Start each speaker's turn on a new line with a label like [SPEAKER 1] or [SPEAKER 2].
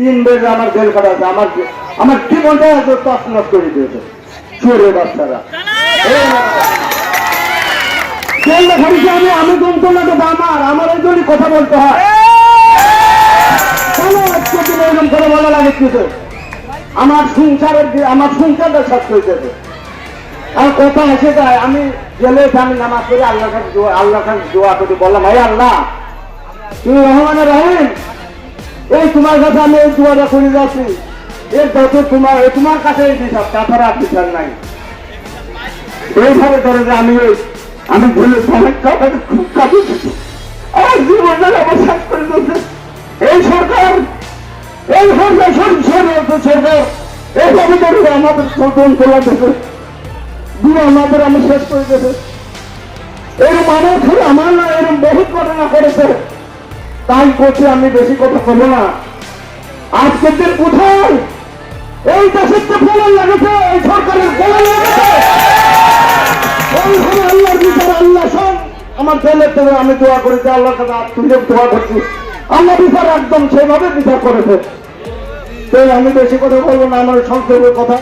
[SPEAKER 1] তিন বেজে আমার জেল কাটা আছে আমার আমার জীবনটা তছনছ করে দিয়েছে। চোরে বাচ্চারা। এই জেল খারিছে আমি আমি আমার আমার কথা বলতে হয়। এরকম করে বলা লাগে কিছু আমার সংসারের আমার সংসারটা করে দেবে আর কথা এসে যায়, আমি জেলে আমি নামাজ পড়ে আল্লাহ খান আল্লাহ খান দোয়া করে, বললাম ভাই আল্লাহ, তুমি রহমানের রহিম। এই তোমার কাছে আমি এই করে যাচ্ছি। এর যত তোমার তোমার কাছে এই বিচার তাছাড়া আর নাই। এইভাবে ধরে যে আমি আমি ভুলে কথা খুব কাঁদছি আমার আমার শেষ করে দিচ্ছে এই সরকার এই সরকার সরকার, এইভাবে ধরে আমাদের সদন তোলা দেবে দুটো আমাদের আমি শেষ করে দেবে এরকম আমার আমার না এরকম বহুত ঘটনা করেছে তাই করছি আমি বেশি কথা বলব না। আজকের দিন কোথায়? এই দেশের তো ফলন লাগেছে এই সরকারের ফলন লাগেছে এইভাবে আল্লাহর বিচার, আল্লাহ সব আমার ছেলের থেকে আমি দোয়া করেছি আল্লাহর কাছে দোয়া করছি আল্লাহ বিচার একদম সেভাবে বিচার করেছে। তো আমি বেশি কথা বলব না, আমার সংক্ষেপের কথা।